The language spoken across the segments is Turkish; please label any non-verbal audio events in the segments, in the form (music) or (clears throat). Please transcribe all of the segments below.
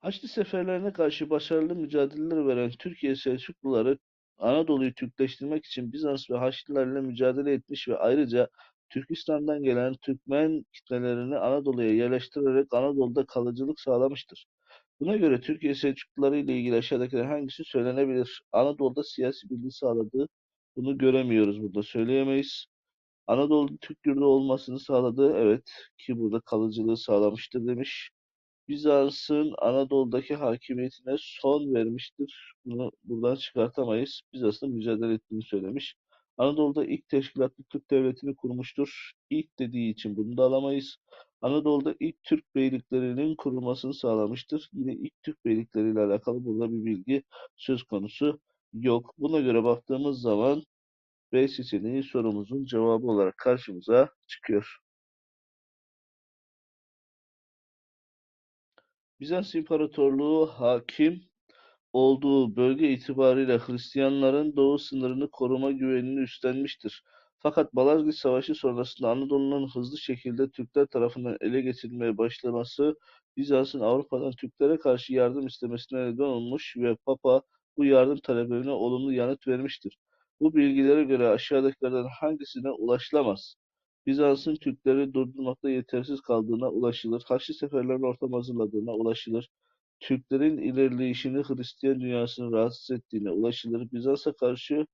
Haçlı seferlerine karşı başarılı mücadeleler veren Türkiye Selçukluları Anadolu'yu Türkleştirmek için Bizans ve Haçlılarla mücadele etmiş ve ayrıca Türkistan'dan gelen Türkmen kitlelerini Anadolu'ya yerleştirerek Anadolu'da kalıcılık sağlamıştır. Buna göre Türkiye Selçukluları ile ilgili aşağıdakilerden hangisi söylenebilir? Anadolu'da siyasi birliği sağladığı bunu göremiyoruz burada söyleyemeyiz. Anadolu'da Türk yurdu olmasını sağladığı evet ki burada kalıcılığı sağlamıştır demiş. Bizans'ın Anadolu'daki hakimiyetine son vermiştir. Bunu buradan çıkartamayız. Bizans'ın mücadele ettiğini söylemiş. Anadolu'da ilk teşkilatlı Türk devletini kurmuştur. İlk dediği için bunu da alamayız. Anadolu'da ilk Türk beyliklerinin kurulmasını sağlamıştır. Yine ilk Türk beylikleriyle alakalı burada bir bilgi söz konusu yok. Buna göre baktığımız zaman B seçeneği sorumuzun cevabı olarak karşımıza çıkıyor. Bizans İmparatorluğu hakim olduğu bölge itibariyle Hristiyanların doğu sınırını koruma güvenini üstlenmiştir. Fakat Malazgirt Savaşı sonrasında Anadolu'nun hızlı şekilde Türkler tarafından ele geçirilmeye başlaması Bizans'ın Avrupa'dan Türklere karşı yardım istemesine neden olmuş ve Papa bu yardım taleplerine olumlu yanıt vermiştir. Bu bilgilere göre aşağıdakilerden hangisine ulaşılamaz? Bizans'ın Türkleri durdurmakta yetersiz kaldığına ulaşılır. Haçlı seferlerin ortam hazırladığına ulaşılır. Türklerin ilerleyişini Hristiyan dünyasını rahatsız ettiğine ulaşılır. Bizans'a karşı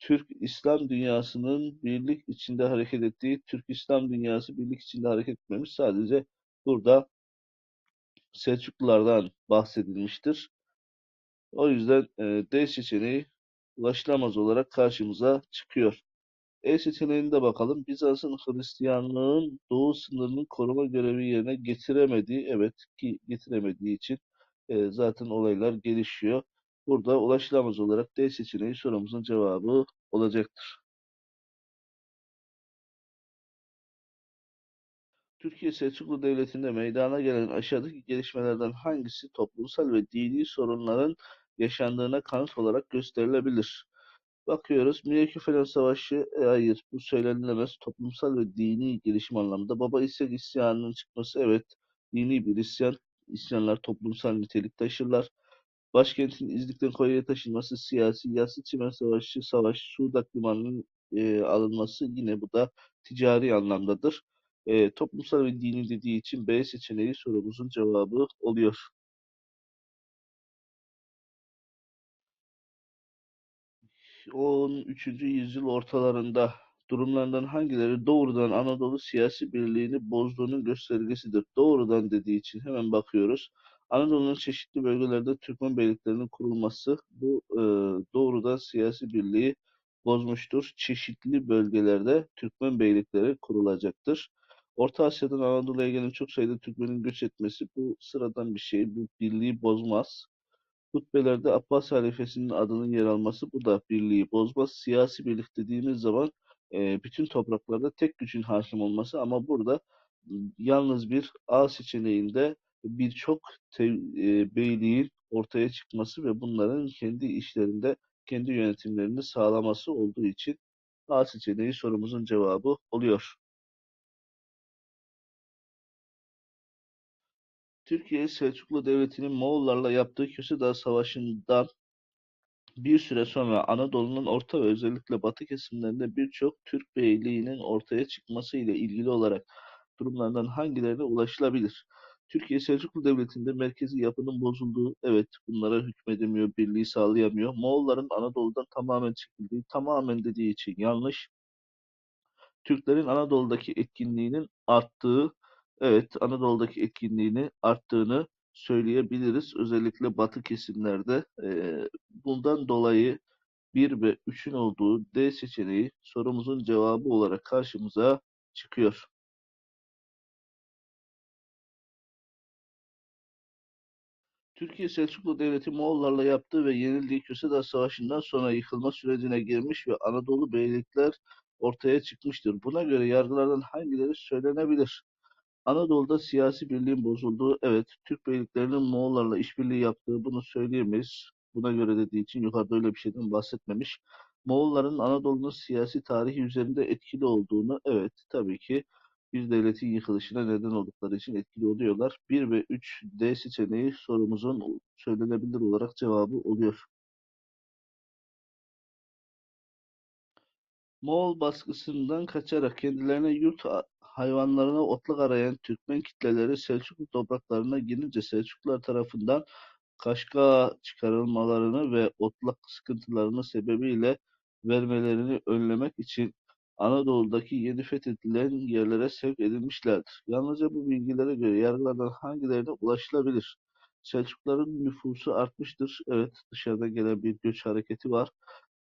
Türk-İslam dünyasının birlik içinde hareket ettiği, Türk-İslam dünyası birlik içinde hareket etmemiş. Sadece burada Selçuklulardan bahsedilmiştir. O yüzden e, D seçeneği ulaşılamaz olarak karşımıza çıkıyor. E seçeneğine bakalım. Bizans'ın Hristiyanlığın doğu sınırını koruma görevi yerine getiremediği, evet ki getiremediği için e, zaten olaylar gelişiyor. Burada ulaşılamaz olarak D seçeneği sorumuzun cevabı olacaktır. Türkiye Selçuklu Devleti'nde meydana gelen aşağıdaki gelişmelerden hangisi toplumsal ve dini sorunların yaşandığına kanıt olarak gösterilebilir? Bakıyoruz. Minneköpeden Savaşı, e, hayır bu söylenilemez. Toplumsal ve dini gelişim anlamında. Baba İstek isyanının çıkması, evet dini bir isyan. İsyanlar toplumsal nitelik taşırlar. Başkentin İznik'ten Konya'ya taşınması siyasi, Yassı Çimen Savaşı, savaş, Sudak Limanı'nın e, alınması yine bu da ticari anlamdadır. E, toplumsal ve dini dediği için B seçeneği sorumuzun cevabı oluyor. 13. yüzyıl ortalarında durumlardan hangileri doğrudan Anadolu siyasi birliğini bozduğunun göstergesidir? Doğrudan dediği için hemen bakıyoruz. Anadolu'nun çeşitli bölgelerde Türkmen beyliklerinin kurulması bu e, doğrudan siyasi birliği bozmuştur. Çeşitli bölgelerde Türkmen beylikleri kurulacaktır. Orta Asya'dan Anadolu'ya gelen çok sayıda Türkmenin göç etmesi bu sıradan bir şey. Bu birliği bozmaz. Hutbelerde Abbas halifesinin adının yer alması bu da birliği bozmaz. Siyasi birlik dediğimiz zaman e, bütün topraklarda tek gücün hakim olması ama burada yalnız bir A seçeneğinde birçok e, beyliğin ortaya çıkması ve bunların kendi işlerinde kendi yönetimlerini sağlaması olduğu için A seçeneği sorumuzun cevabı oluyor. Türkiye Selçuklu Devleti'nin Moğollarla yaptığı Köse Savaşı'ndan bir süre sonra Anadolu'nun orta ve özellikle batı kesimlerinde birçok Türk beyliğinin ortaya çıkması ile ilgili olarak durumlardan hangilerine ulaşılabilir? Türkiye Selçuklu Devleti'nde merkezi yapının bozulduğu, evet bunlara hükmedemiyor, birliği sağlayamıyor. Moğolların Anadolu'dan tamamen çekildiği, tamamen dediği için yanlış. Türklerin Anadolu'daki etkinliğinin arttığı, evet Anadolu'daki etkinliğini arttığını söyleyebiliriz. Özellikle batı kesimlerde. E, bundan dolayı 1 ve 3'ün olduğu D seçeneği sorumuzun cevabı olarak karşımıza çıkıyor. Türkiye Selçuklu Devleti Moğollarla yaptığı ve yenildiği Köse Savaşı'ndan sonra yıkılma sürecine girmiş ve Anadolu beylikler ortaya çıkmıştır. Buna göre yargılardan hangileri söylenebilir? Anadolu'da siyasi birliğin bozulduğu, evet Türk beyliklerinin Moğollarla işbirliği yaptığı bunu söyleyemeyiz. Buna göre dediği için yukarıda öyle bir şeyden bahsetmemiş. Moğolların Anadolu'nun siyasi tarihi üzerinde etkili olduğunu, evet tabii ki bir devletin yıkılışına neden oldukları için etkili oluyorlar. 1 ve 3 D seçeneği sorumuzun söylenebilir olarak cevabı oluyor. Moğol baskısından kaçarak kendilerine yurt hayvanlarına otlak arayan Türkmen kitleleri Selçuklu topraklarına girince Selçuklular tarafından Kaşka çıkarılmalarını ve otlak sıkıntılarının sebebiyle vermelerini önlemek için Anadolu'daki yeni fethedilen yerlere sevk edilmişlerdir. Yalnızca bu bilgilere göre yargılardan hangilerine ulaşılabilir? Selçukluların nüfusu artmıştır. Evet, dışarıdan gelen bir göç hareketi var.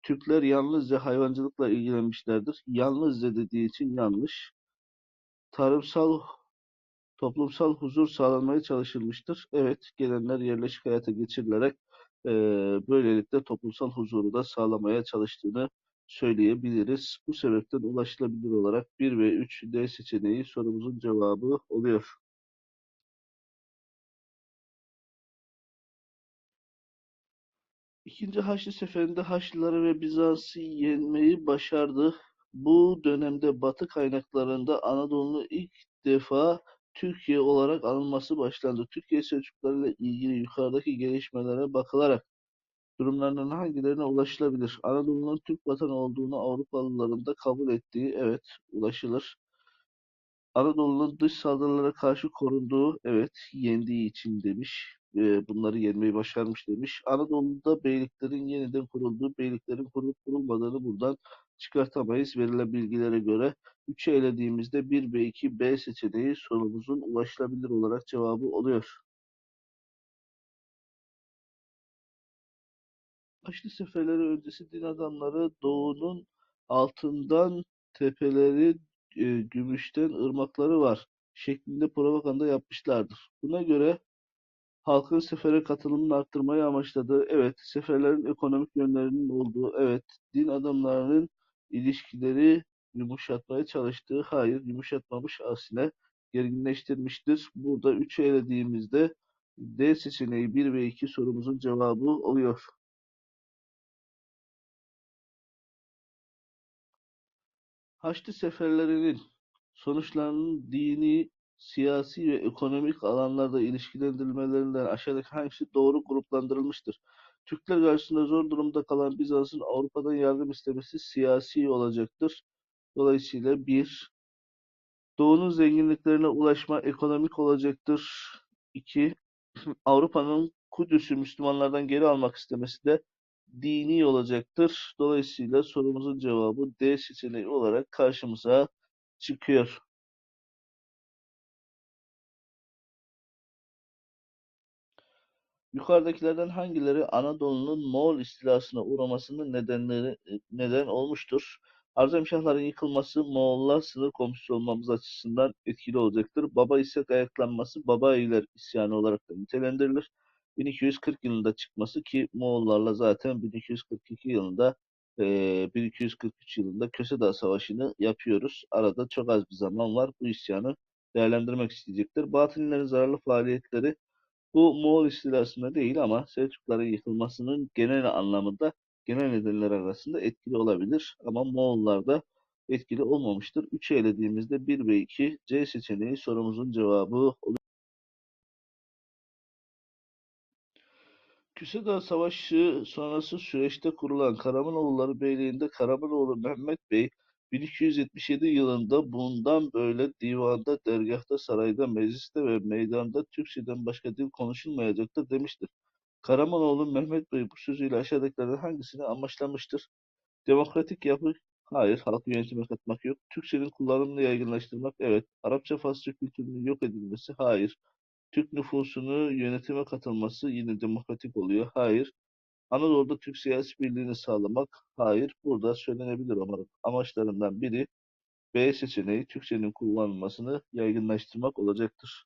Türkler yalnızca hayvancılıkla ilgilenmişlerdir. Yalnızca dediği için yanlış. Tarımsal, toplumsal huzur sağlanmaya çalışılmıştır. Evet, gelenler yerleşik hayata geçirilerek eee, böylelikle toplumsal huzuru da sağlamaya çalıştığını söyleyebiliriz. Bu sebepten ulaşılabilir olarak 1 ve 3 D seçeneği sorumuzun cevabı oluyor. İkinci Haçlı Seferi'nde Haçlıları ve Bizans'ı yenmeyi başardı. Bu dönemde Batı kaynaklarında Anadolu'nun ilk defa Türkiye olarak anılması başlandı. Türkiye Selçukluları ile ilgili yukarıdaki gelişmelere bakılarak durumlarının hangilerine ulaşılabilir? Anadolu'nun Türk vatanı olduğunu Avrupalıların da kabul ettiği, evet, ulaşılır. Anadolu'nun dış saldırılara karşı korunduğu, evet, yendiği için demiş. E, bunları yenmeyi başarmış demiş. Anadolu'da beyliklerin yeniden kurulduğu, beyliklerin kurulup kurulmadığını buradan çıkartamayız verilen bilgilere göre. 3'ü elediğimizde 1 ve 2 B seçeneği sorumuzun ulaşılabilir olarak cevabı oluyor. Haçlı seferleri öncesi din adamları doğunun altından tepeleri e, gümüşten ırmakları var şeklinde propaganda yapmışlardır. Buna göre halkın sefere katılımını arttırmayı amaçladığı, evet, seferlerin ekonomik yönlerinin olduğu, evet, din adamlarının ilişkileri yumuşatmaya çalıştığı, hayır, yumuşatmamış aksine gerginleştirmiştir. Burada 3'ü elediğimizde D seçeneği 1 ve 2 sorumuzun cevabı oluyor. Haçlı seferlerinin sonuçlarının dini, siyasi ve ekonomik alanlarda ilişkilendirilmelerinden aşağıdaki hangisi doğru gruplandırılmıştır? Türkler karşısında zor durumda kalan Bizans'ın Avrupa'dan yardım istemesi siyasi olacaktır. Dolayısıyla bir, Doğu'nun zenginliklerine ulaşma ekonomik olacaktır. İki, (clears throat) Avrupa'nın Kudüs'ü Müslümanlardan geri almak istemesi de dini olacaktır. Dolayısıyla sorumuzun cevabı D seçeneği olarak karşımıza çıkıyor. Yukarıdakilerden hangileri Anadolu'nun Moğol istilasına uğramasının nedenleri neden olmuştur? Artemşahların yıkılması Moğollar sınır komşusu olmamız açısından etkili olacaktır. Baba İshak ayaklanması Babayiler isyanı olarak da nitelendirilir. 1240 yılında çıkması ki Moğollarla zaten 1242 yılında e, 1243 yılında Köse Savaşı'nı yapıyoruz. Arada çok az bir zaman var. Bu isyanı değerlendirmek isteyecektir. Batınilerin zararlı faaliyetleri bu Moğol istilasında değil ama Selçukluların yıkılmasının genel anlamında genel nedenler arasında etkili olabilir. Ama Moğollarda etkili olmamıştır. 3'ü elediğimizde 1 ve 2 C seçeneği sorumuzun cevabı olur. Küsedağ Savaşı sonrası süreçte kurulan Karamanoğulları Beyliği'nde Karamanoğlu Mehmet Bey 1277 yılında bundan böyle divanda, dergahta, sarayda, mecliste ve meydanda Türkçeden başka dil konuşulmayacaktır demiştir. Karamanoğlu Mehmet Bey bu sözüyle aşağıdakilerden hangisini amaçlamıştır? Demokratik yapı, hayır. Halk yönetime katmak yok. Türkçenin kullanımını yaygınlaştırmak, evet. Arapça Farsça kültürünün yok edilmesi, hayır. Türk nüfusunu yönetime katılması yine demokratik oluyor. Hayır. Anadolu'da Türk siyasi birliğini sağlamak. Hayır. Burada söylenebilir ama amaçlarından biri B seçeneği Türkçenin kullanılmasını yaygınlaştırmak olacaktır.